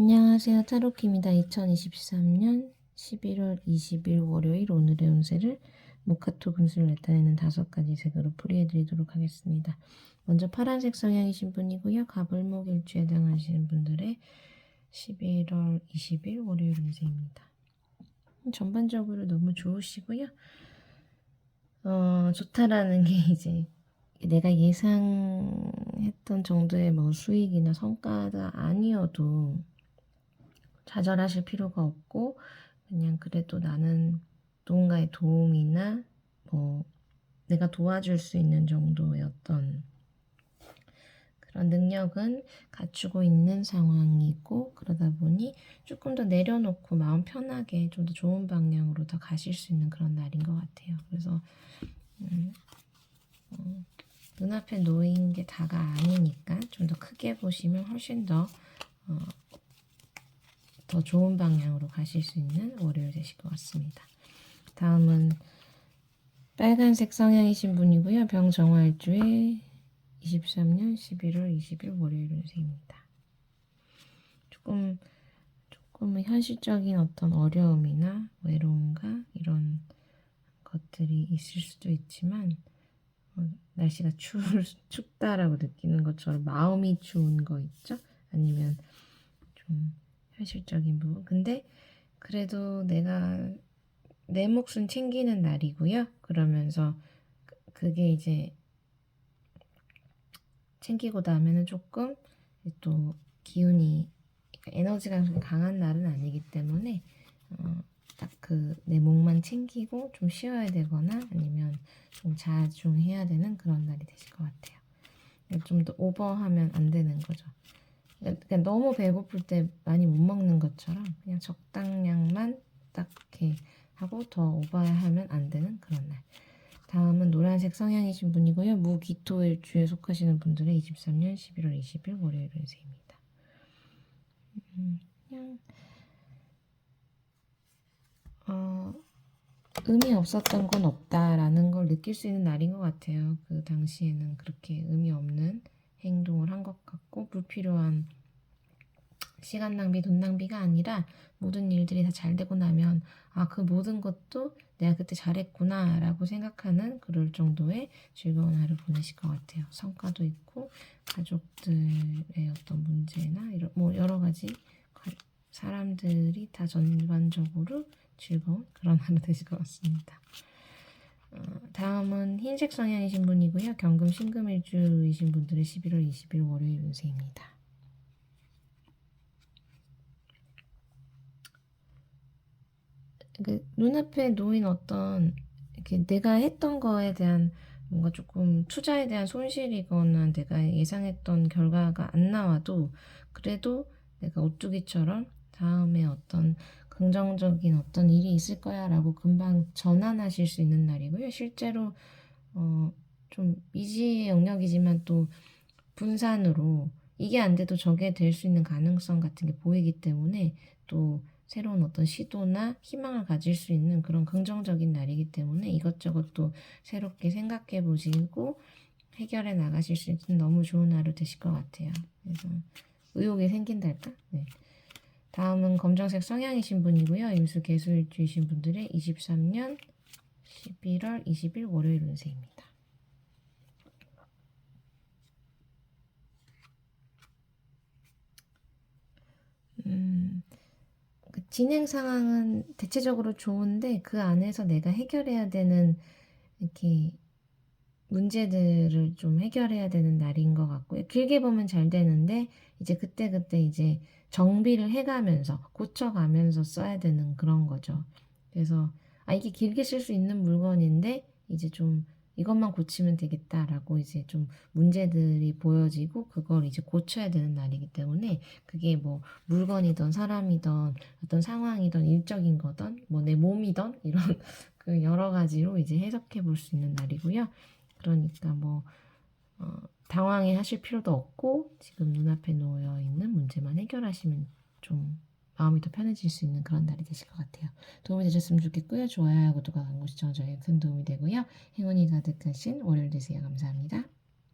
안녕하세요. 타로키입니다. 2023년 11월 20일 월요일 오늘의 운세를 모카토 분수를 나타내는 다섯 가지 색으로 풀이해드리도록 하겠습니다. 먼저 파란색 성향이신 분이고요. 가불목 일주에 해당하시는 분들의 11월 20일 월요일 운세입니다. 전반적으로 너무 좋으시고요. 어, 좋다라는 게 이제 내가 예상했던 정도의 뭐 수익이나 성과가 아니어도 좌절하실 필요가 없고 그냥 그래도 나는 누군가의 도움이나 뭐 내가 도와줄 수 있는 어떤 그런 능력은 갖추고 있는 상황이고 그러다 보니 조금 더 내려놓고 마음 편하게 좀 더 좋은 방향으로 더 가실 수 있는 그런 날인 것 같아요. 그래서 음, 어, 눈앞에 놓인 게 다가 아니니까 좀 더 크게 보시면 훨씬 더 어, 더 좋은 방향으로 가실 수 있는 월요일 되실 것 같습니다. 다음은 빨간색 성향이신 분이고요. 병정화일주에 23년 11월 20일 월요일 운세입니다. 조금 조금은 현실적인 어떤 어려움이나 외로움과 이런 것들이 있을 수도 있지만 어, 날씨가 추, 춥다라고 느끼는 것처럼 마음이 추운 거 있죠? 아니면 좀 현실적인 부분. 근데 그래도 내가 내 몫은 챙기는 날이고요. 그러면서 그- 그게 이제 챙기고 나면은 조금 또 기운이 그러니까 에너지가 좀 강한 날은 아니기 때문에 어, 딱그 내 몸만 챙기고 좀 쉬어야 되거나 아니면 좀 자중해야 되는 그런 날이 되실 것 같아요. 좀 더 오버하면 안 되는 거죠. 그러니까 너무 배고플 때 많이 못 먹는 것처럼 그냥 적당량만 딱 이렇게 하고 더 오버하면 안 되는 그런 날. 다음은 노란색 성향이신 분이고요. 무기토일주에 속하시는 분들의 23년 11월 20일 월요일 운세입니다. 음, 그냥 어, 의미 없었던 건 없다라는 걸 느낄 수 있는 날인 것 같아요. 그 당시에는 그렇게 의미 없는 행동을 한 것 같고 불필요한 시간 낭비, 돈 낭비가 아니라 모든 일들이 다 잘 되고 나면 아, 그 모든 것도 내가 그때 잘했구나 라고 생각하는 그럴 정도의 즐거운 하루 보내실 것 같아요. 성과도 있고 가족들의 어떤 문제나 이런 뭐 여러 가지 관- 사람들이 다 전반적으로 즐거운 그런 하루 되실 것 같습니다. 어, 다음은 흰색 성향이신 분이고요. 경금 신금일주이신 분들의 11월 20일 월요일 운세입니다. 그 눈앞에 놓인 어떤 이렇게 내가 했던 거에 대한 뭔가 조금 투자에 대한 손실이거나 내가 예상했던 결과가 안 나와도 그래도 내가 오뚜기처럼 다음에 어떤 긍정적인 어떤 일이 있을 거야 라고 금방 전환하실 수 있는 날이고요. 실제로 어, 좀 미지의 영역이지만 또 분산으로 이게 안 돼도 저게 될 수 있는 가능성 같은 게 보이기 때문에 또 새로운 어떤 시도나 희망을 가질 수 있는 그런 긍정적인 날이기 때문에 이것저것 또 새롭게 생각해 보시고 해결해 나가실 수 있는 너무 좋은 하루 되실 것 같아요. 그래서 의욕이 생긴달까? 네. 다음은 검정색 성향이신 분이고요. 임수 개수일주이신 분들의 23년 11월 20일 월요일 운세입니다. 음, 그 진행 상황은 대체적으로 좋은데 그 안에서 내가 해결해야 되는 이렇게 문제들을 좀 해결해야 되는 날인 것 같고요. 길게 보면 잘 되는데 이제 그때 그때 이제 정비를 해가면서 고쳐가면서 써야 되는 그런 거죠. 그래서 아 이게 길게 쓸 수 있는 물건인데 이제 좀 이것만 고치면 되겠다라고 이제 좀 문제들이 보여지고 그걸 이제 고쳐야 되는 날이기 때문에 그게 뭐 물건이든 사람이든 어떤 상황이든 일적인 거든 뭐 내 몸이든 이런 그 여러 가지로 이제 해석해 볼 수 있는 날이고요. 그러니까 뭐 어, 당황해 하실 필요도 없고 지금 눈앞에 놓여 있는 문제만 해결하시면 좀 마음이 더 편해질 수 있는 그런 날이 되실 것 같아요. 도움이 되셨으면 좋겠고요. 좋아요와 구독과 광고 시청 저에게 큰 도움이 되고요. 행운이 가득하신 월요일 되세요. 감사합니다.